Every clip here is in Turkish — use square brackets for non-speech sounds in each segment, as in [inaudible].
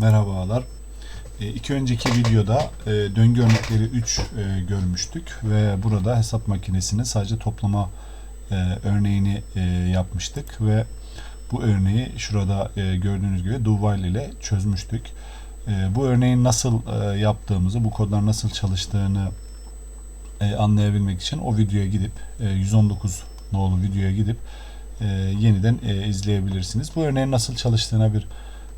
Merhabalar. E, iki önceki videoda e, döngü örnekleri 3 e, görmüştük ve burada hesap makinesinin sadece toplama e, örneğini e, yapmıştık ve bu örneği şurada e, gördüğünüz gibi do while ile çözmüştük. E, bu örneğin nasıl e, yaptığımızı, bu kodlar nasıl çalıştığını e, anlayabilmek için o videoya gidip e, 119 nolu videoya gidip e, yeniden e, izleyebilirsiniz. Bu örneğin nasıl çalıştığına bir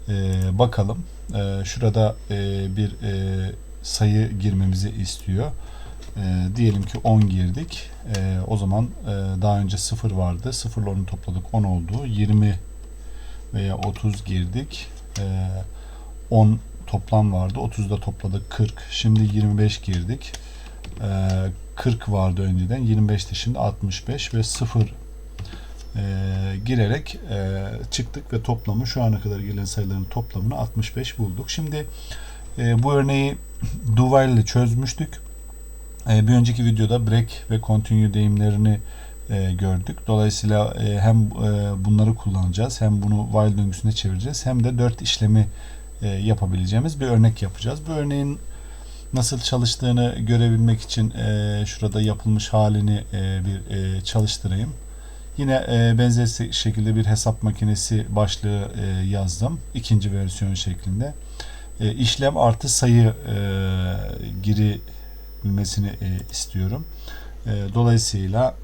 e, bakalım. E, şurada e, bir e, sayı girmemizi istiyor. E, diyelim ki 10 girdik. E, o zaman e, daha önce 0 vardı. 0 ile 10'u topladık 10 oldu. 20 veya 30 girdik. E, 10 toplam vardı. 30'da topladık 40. Şimdi 25 girdik. E, 40 vardı önceden. 25'te şimdi 65 ve 0 e, girerek e, çıktık ve toplamı şu ana kadar gelen sayıların toplamını 65 bulduk. Şimdi e, bu örneği [laughs] do ile çözmüştük. E, bir önceki videoda break ve continue deyimlerini e, gördük. Dolayısıyla e, hem e, bunları kullanacağız hem bunu while döngüsüne çevireceğiz hem de 4 işlemi e, yapabileceğimiz bir örnek yapacağız. Bu örneğin nasıl çalıştığını görebilmek için e, şurada yapılmış halini e, bir e, çalıştırayım. Yine e, benzer şekilde bir hesap makinesi başlığı e, yazdım. ikinci versiyon şeklinde. E, işlem artı sayı e, girilmesini istiyorum. Dolayısıyla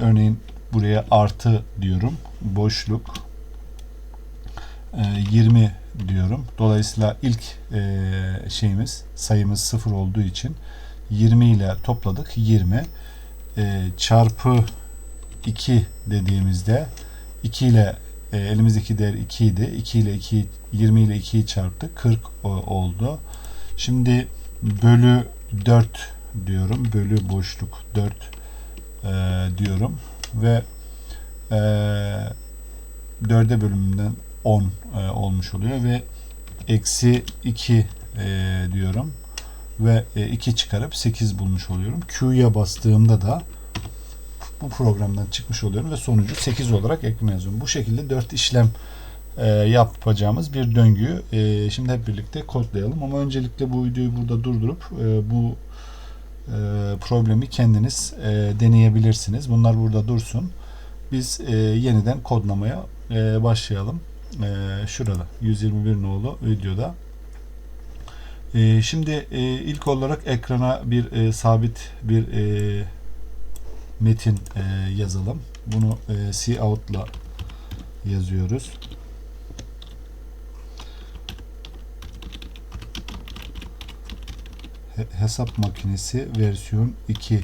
örneğin buraya artı diyorum. Boşluk e, 20 diyorum. Dolayısıyla ilk şeyimiz sayımız sıfır olduğu için 20 ile topladık. 20 e, çarpı 2 dediğimizde 2 ile e, elimizdeki değer 2 idi. 2 ile 2 20 ile 2'yi çarptık. 40 o- oldu. Şimdi bölü 4 diyorum. Bölü boşluk 4 e, diyorum ve e, 4'e bölümünden 10 e, olmuş oluyor ve eksi 2 e, diyorum ve e, 2 çıkarıp 8 bulmuş oluyorum. Q'ya bastığımda da bu programdan çıkmış oluyorum ve sonucu 8 olarak ekrana yazıyorum. Bu şekilde 4 işlem e, yapacağımız bir döngüyü e, şimdi hep birlikte kodlayalım. Ama öncelikle bu videoyu burada durdurup e, bu e, problemi kendiniz e, deneyebilirsiniz. Bunlar burada dursun. Biz e, yeniden kodlamaya e, başlayalım. E, şurada 121 nolu videoda. E, şimdi e, ilk olarak ekrana bir e, sabit bir e, metin e, yazalım. Bunu e, C out'la yazıyoruz. He- hesap makinesi versiyon 2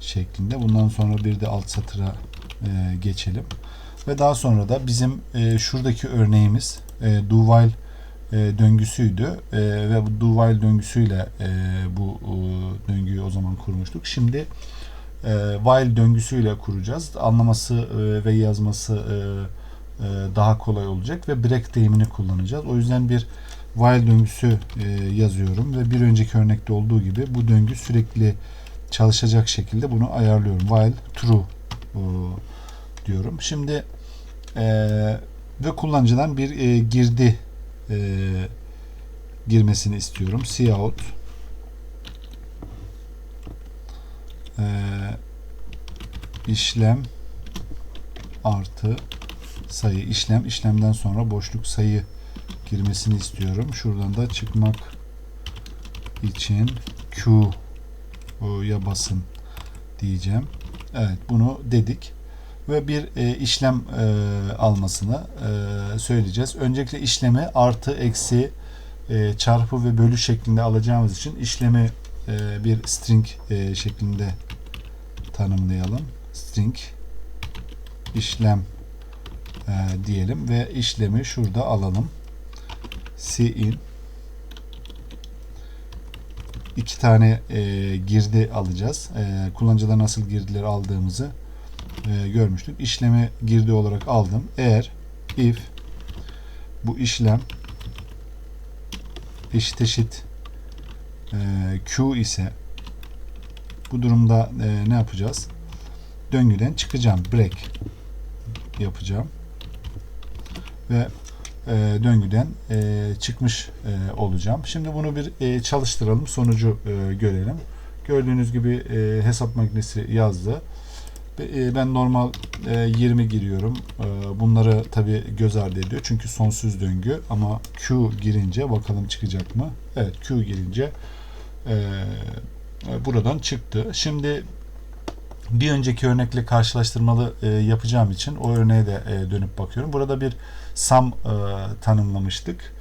şeklinde. Bundan sonra bir de alt satıra e, geçelim. Ve daha sonra da bizim e, şuradaki örneğimiz e, do while e, döngüsüydü E, ve bu do while döngüsüyle e, bu e, döngüyü o zaman kurmuştuk. Şimdi e, while döngüsüyle kuracağız. Anlaması e, ve yazması e, e, daha kolay olacak ve break deyimini kullanacağız. O yüzden bir while döngüsü yazıyorum ve bir önceki örnekte olduğu gibi bu döngü sürekli çalışacak şekilde bunu ayarlıyorum. While true diyorum. Şimdi ve kullanıcıdan bir girdi girmesini istiyorum. Cout e, işlem artı sayı işlem işlemden sonra boşluk sayı girmesini istiyorum. Şuradan da çıkmak için Q'ya basın diyeceğim. Evet bunu dedik ve bir e, işlem e, almasını e, söyleyeceğiz. Öncelikle işlemi artı eksi e, çarpı ve bölü şeklinde alacağımız için işlemi e, bir string e, şeklinde tanımlayalım. String işlem e, diyelim ve işlemi şurada alalım. Cin iki tane e, girdi alacağız. E, kullanıcıda nasıl girdileri aldığımızı e, görmüştük. İşlemi girdi olarak aldım. Eğer if bu işlem eşit eşit e, q ise bu durumda e, ne yapacağız? Döngüden çıkacağım. Break yapacağım. Ve e, döngüden e, çıkmış e, olacağım. Şimdi bunu bir e, çalıştıralım, sonucu e, görelim. Gördüğünüz gibi e, hesap makinesi yazdı. E, ben normal e, 20 giriyorum. E, bunları tabi göz ardı ediyor. Çünkü sonsuz döngü ama Q girince bakalım çıkacak mı? Evet Q girince e, buradan çıktı. Şimdi bir önceki örnekle karşılaştırmalı e, yapacağım için o örneğe de e, dönüp bakıyorum. Burada bir sum e, tanımlamıştık.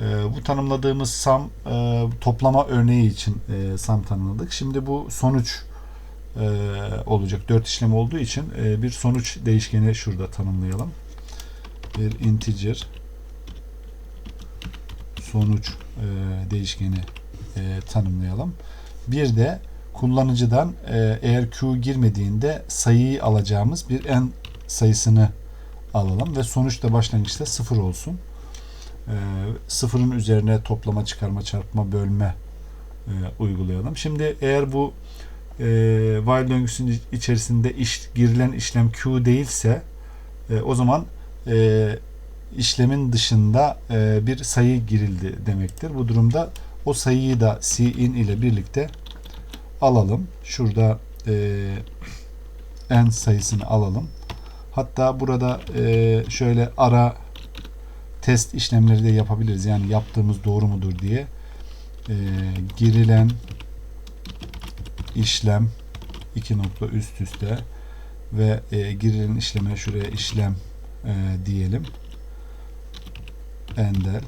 E, bu tanımladığımız sum e, toplama örneği için e, sum tanımladık. Şimdi bu sonuç e, olacak. Dört işlem olduğu için e, bir sonuç değişkeni şurada tanımlayalım. Bir integer sonuç e, değişkeni e, tanımlayalım. Bir de kullanıcıdan e, eğer Q girmediğinde sayıyı alacağımız bir en sayısını alalım ve sonuçta başlangıçta sıfır olsun. E, sıfırın üzerine toplama, çıkarma, çarpma, bölme e, uygulayalım. Şimdi eğer bu e, while döngüsünün içerisinde iş, girilen işlem Q değilse e, o zaman e, işlemin dışında e, bir sayı girildi demektir. Bu durumda o sayıyı da in ile birlikte alalım. Şurada e, n sayısını alalım. Hatta burada e, şöyle ara test işlemleri de yapabiliriz. Yani yaptığımız doğru mudur diye e, girilen işlem iki nokta üst üste ve e, girilen işleme şuraya işlem e, diyelim. Ender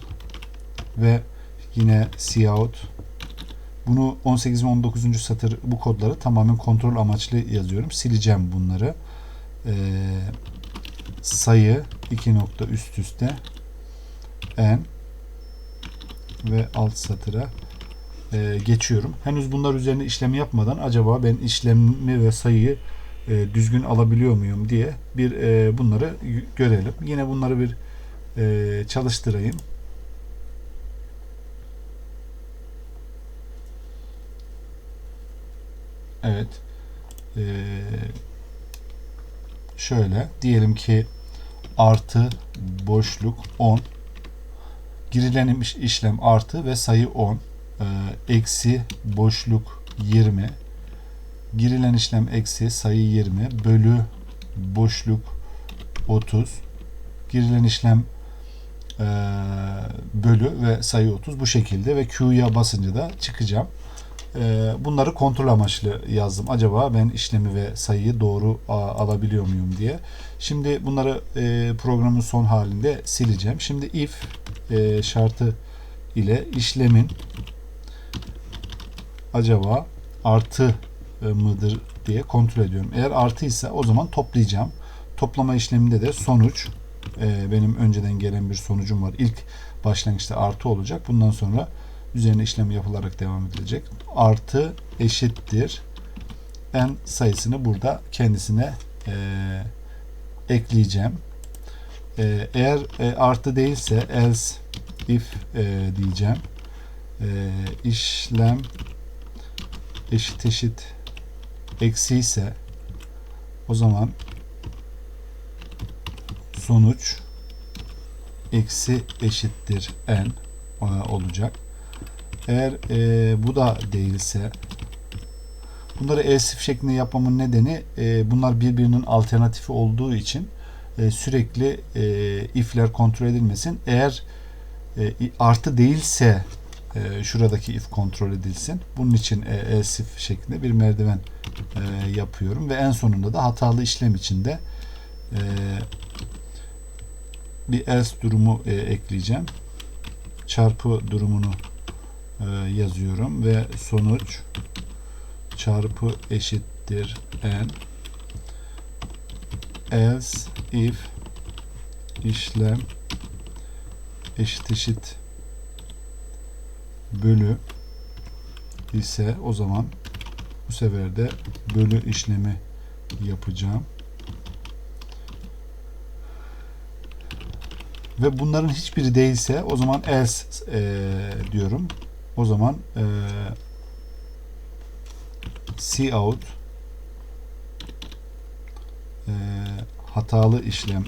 ve yine cout bunu 18 ve 19. satır bu kodları tamamen kontrol amaçlı yazıyorum. Sileceğim bunları. Ee, sayı iki nokta üst üste n ve alt satıra e, geçiyorum. Henüz bunlar üzerine işlem yapmadan acaba ben işlemi ve sayıyı e, düzgün alabiliyor muyum diye bir e, bunları görelim. Yine bunları bir e, çalıştırayım. Evet. Ee, şöyle diyelim ki artı boşluk 10 girilen işlem artı ve sayı 10 ee, eksi boşluk 20 girilen işlem eksi sayı 20 bölü boşluk 30 girilen işlem e, bölü ve sayı 30 bu şekilde ve Q'ya basınca da çıkacağım. Ee, bunları kontrol amaçlı yazdım. Acaba ben işlemi ve sayıyı doğru alabiliyor muyum diye. Şimdi bunları e, programın son halinde sileceğim. Şimdi if e, şartı ile işlemin acaba artı e, mıdır diye kontrol ediyorum. Eğer artı ise o zaman toplayacağım. Toplama işleminde de sonuç benim önceden gelen bir sonucum var. İlk başlangıçta artı olacak. Bundan sonra üzerine işlem yapılarak devam edilecek. Artı eşittir n sayısını burada kendisine e, ekleyeceğim. E, eğer e, artı değilse else if e, diyeceğim. E, işlem eşit eşit eksi ise o zaman sonuç eksi eşittir n e, olacak. Eğer e, bu da değilse bunları elsif şeklinde yapmamın nedeni e, bunlar birbirinin alternatifi olduğu için e, sürekli e, if'ler kontrol edilmesin. Eğer e, artı değilse e, şuradaki if kontrol edilsin. Bunun için e, elsif şeklinde bir merdiven e, yapıyorum ve en sonunda da hatalı işlem içinde e, bir else durumu e, ekleyeceğim. Çarpı durumunu e, yazıyorum ve sonuç çarpı eşittir n else if işlem eşit eşit bölü ise o zaman bu sefer de bölü işlemi yapacağım. Ve bunların hiçbiri değilse o zaman else e, diyorum. O zaman e, cout e, hatalı işlem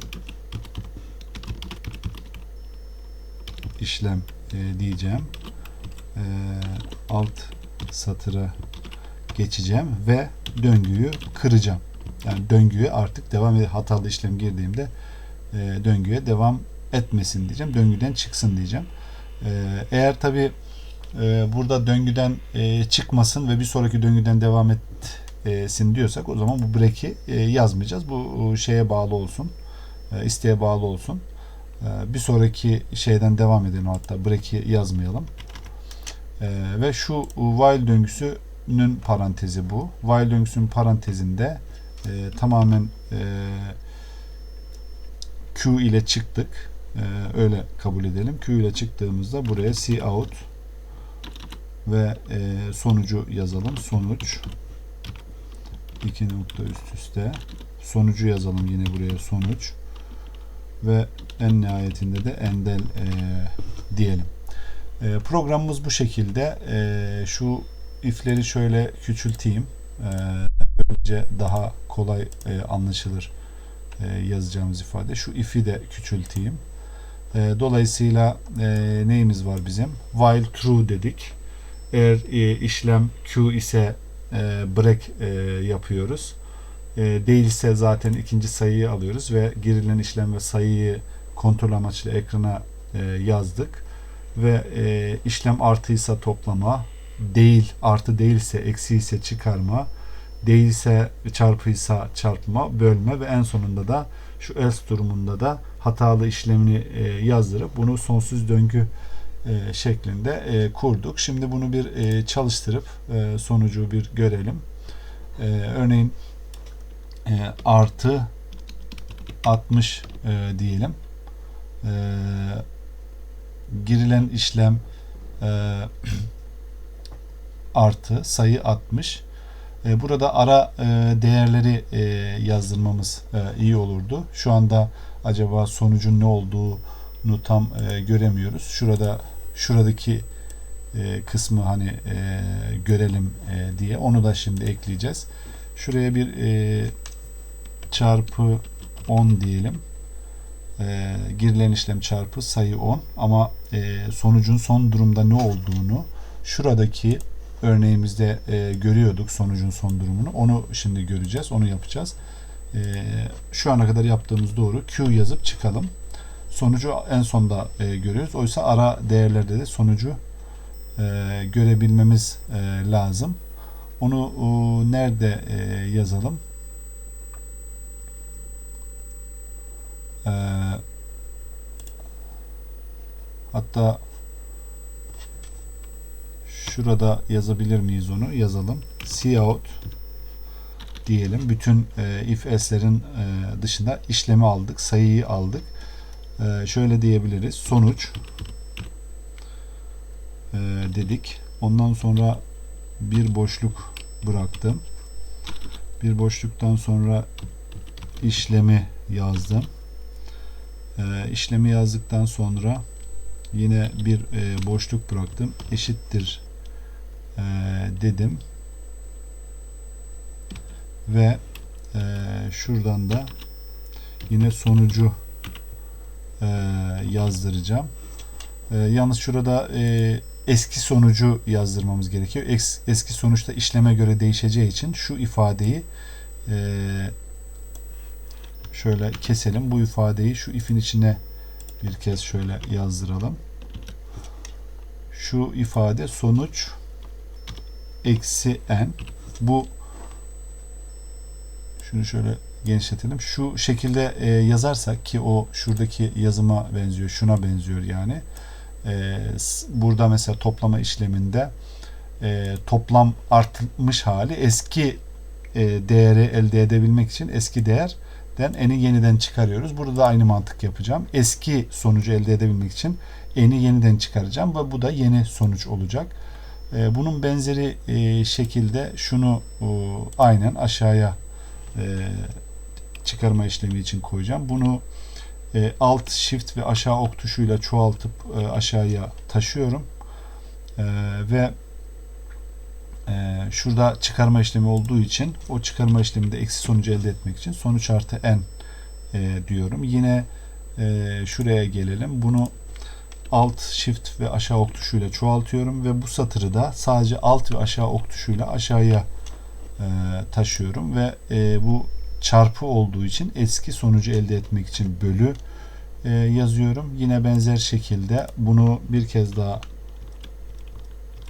işlem e, diyeceğim. E, alt satıra geçeceğim ve döngüyü kıracağım. Yani döngüye artık devam ed- hatalı işlem girdiğimde e, döngüye devam etmesin diyeceğim. Döngüden çıksın diyeceğim. E, eğer tabi burada döngüden e, çıkmasın ve bir sonraki döngüden devam etsin diyorsak o zaman bu break'i e, yazmayacağız. Bu e, şeye bağlı olsun. İsteğe bağlı olsun. Bir sonraki şeyden devam edelim hatta break'i yazmayalım. Ve şu while döngüsünün parantezi bu. While döngüsünün parantezinde tamamen Q ile çıktık. E, öyle kabul edelim. Q ile çıktığımızda buraya C out ve e, sonucu yazalım. Sonuç iki nokta üst üste sonucu yazalım yine buraya sonuç ve en nihayetinde de endel e, diyelim. E, programımız bu şekilde. E, şu ifleri şöyle küçülteyim. E, böylece daha kolay e, anlaşılır e, yazacağımız ifade. Şu if'i de küçülteyim. E, dolayısıyla e, neyimiz var bizim? While true dedik. Eğer e, işlem Q ise e, break e, yapıyoruz. E, değilse zaten ikinci sayıyı alıyoruz ve girilen işlem ve sayıyı kontrol amaçlı ekrana e, yazdık. Ve e, işlem artıysa toplama, değil artı değilse eksi ise çıkarma, değilse çarpıysa çarpma, bölme ve en sonunda da şu else durumunda da hatalı işlemini e, yazdırıp bunu sonsuz döngü e, şeklinde e, kurduk. Şimdi bunu bir e, çalıştırıp e, sonucu bir görelim. E, örneğin e, artı 60 e, diyelim. E, girilen işlem e, [clears throat] artı sayı 60. E, burada ara e, değerleri e, yazdırmamız e, iyi olurdu. Şu anda acaba sonucun ne olduğunu tam e, göremiyoruz. Şurada şuradaki e, kısmı hani e, görelim e, diye onu da şimdi ekleyeceğiz. Şuraya bir e, çarpı 10 diyelim. E, girilen işlem çarpı sayı 10 ama e, sonucun son durumda ne olduğunu şuradaki örneğimizde e, görüyorduk sonucun son durumunu. Onu şimdi göreceğiz. Onu yapacağız. E, şu ana kadar yaptığımız doğru. Q yazıp çıkalım. Sonucu en sonda e, görüyoruz. Oysa ara değerlerde de sonucu e, görebilmemiz e, lazım. Onu e, nerede e, yazalım? E, hatta şurada yazabilir miyiz onu? Yazalım. Cout diyelim. Bütün e, if else'lerin e, dışında işlemi aldık. Sayıyı aldık. E, şöyle diyebiliriz. Sonuç e, dedik. Ondan sonra bir boşluk bıraktım. Bir boşluktan sonra işlemi yazdım. E, işlemi yazdıktan sonra yine bir e, boşluk bıraktım. Eşittir e, dedim. Ve e, şuradan da yine sonucu e, yazdıracağım. E, yalnız şurada e, eski sonucu yazdırmamız gerekiyor. Es, eski sonuçta işleme göre değişeceği için şu ifadeyi e, şöyle keselim. Bu ifadeyi şu ifin içine bir kez şöyle yazdıralım. Şu ifade sonuç eksi n. Bu şunu şöyle genişletelim. Şu şekilde e, yazarsak ki o şuradaki yazıma benziyor, şuna benziyor yani. E, burada mesela toplama işleminde e, toplam artmış hali eski e, değeri elde edebilmek için eski değerden n'i yeniden çıkarıyoruz. Burada da aynı mantık yapacağım. Eski sonucu elde edebilmek için n'i yeniden çıkaracağım ve bu da yeni sonuç olacak. E, bunun benzeri e, şekilde şunu e, aynen aşağıya e, çıkarma işlemi için koyacağım. Bunu e, alt shift ve aşağı ok tuşuyla çoğaltıp e, aşağıya taşıyorum. E, ve e, şurada çıkarma işlemi olduğu için o çıkarma işleminde eksi sonucu elde etmek için sonuç artı n e, diyorum. Yine e, şuraya gelelim. Bunu alt shift ve aşağı ok tuşuyla çoğaltıyorum ve bu satırı da sadece alt ve aşağı ok tuşuyla aşağıya e, taşıyorum ve e, bu çarpı olduğu için eski sonucu elde etmek için bölü e, yazıyorum. Yine benzer şekilde bunu bir kez daha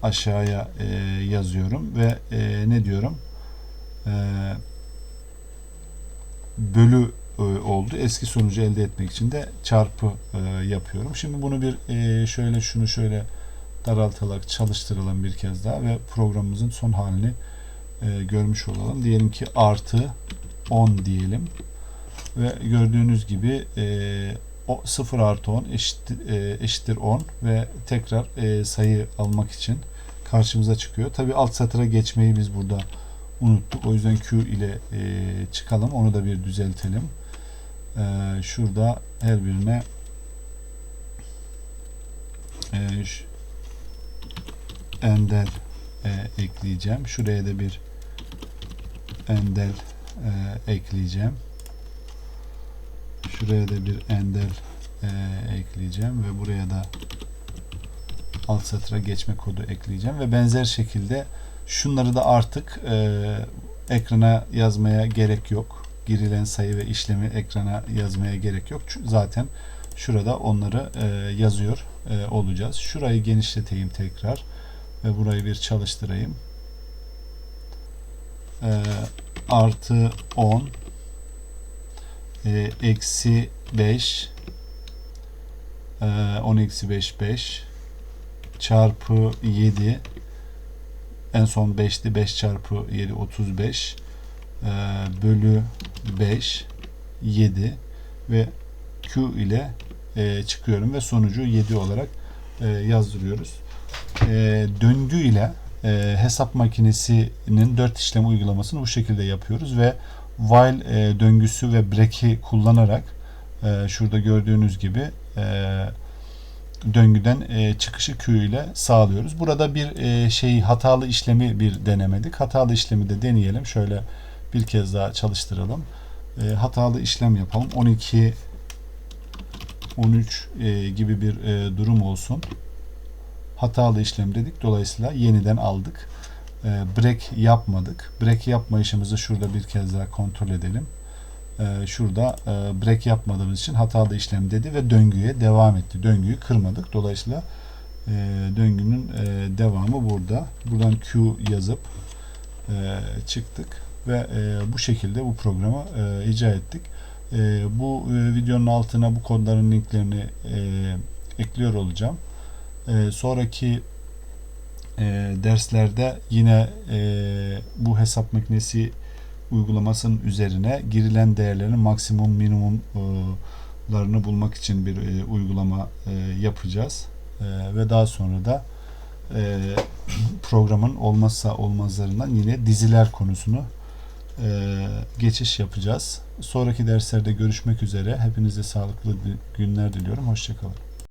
aşağıya e, yazıyorum ve e, ne diyorum? E, bölü e, oldu. Eski sonucu elde etmek için de çarpı e, yapıyorum. Şimdi bunu bir e, şöyle şunu şöyle daraltarak çalıştıralım bir kez daha ve programımızın son halini e, görmüş olalım. Diyelim ki artı 10 diyelim ve gördüğünüz gibi e, o 0 artı 10 eşittir, e, eşittir 10 ve tekrar e, sayı almak için karşımıza çıkıyor. Tabi alt satıra geçmeyi biz burada unuttuk. O yüzden Q ile e, çıkalım. Onu da bir düzeltelim. E, şurada her birine e, endel e, ekleyeceğim. Şuraya da bir endel e, ekleyeceğim. Şuraya da bir endel e, ekleyeceğim ve buraya da alt satıra geçme kodu ekleyeceğim ve benzer şekilde şunları da artık e, ekrana yazmaya gerek yok. Girilen sayı ve işlemi ekrana yazmaya gerek yok. Zaten şurada onları e, yazıyor e, olacağız. Şurayı genişleteyim tekrar ve burayı bir çalıştırayım. E, artı 10 e, eksi 5 e, 10 eksi 5 5 çarpı 7 en son 5'ti 5 çarpı 7 35 e, bölü 5 7 ve Q ile e, çıkıyorum ve sonucu 7 olarak e, yazdırıyoruz. E, döngü ile e, hesap makinesinin 4 işlem uygulamasını bu şekilde yapıyoruz ve while e, döngüsü ve break'i kullanarak e, şurada gördüğünüz gibi e, döngüden e, çıkışı Q ile sağlıyoruz. Burada bir e, şey hatalı işlemi bir denemedik. Hatalı işlemi de deneyelim. Şöyle bir kez daha çalıştıralım. E, hatalı işlem yapalım. 12 13 e, gibi bir e, durum olsun. Hatalı işlem dedik. Dolayısıyla yeniden aldık. E, break yapmadık. Break yapma işimizi şurada bir kez daha kontrol edelim. E, şurada e, break yapmadığımız için hatalı işlem dedi ve döngüye devam etti. Döngüyü kırmadık. Dolayısıyla e, döngünün e, devamı burada. Buradan Q yazıp e, çıktık ve e, bu şekilde bu programı e, icra ettik. E, bu e, videonun altına bu kodların linklerini e, ekliyor olacağım. E, sonraki e, derslerde yine e, bu hesap makinesi uygulamasının üzerine girilen değerlerin maksimum minimumlarını bulmak için bir e, uygulama e, yapacağız. E, ve daha sonra da e, programın olmazsa olmazlarından yine diziler konusunu e, geçiş yapacağız. Sonraki derslerde görüşmek üzere. Hepinize sağlıklı günler diliyorum. Hoşçakalın.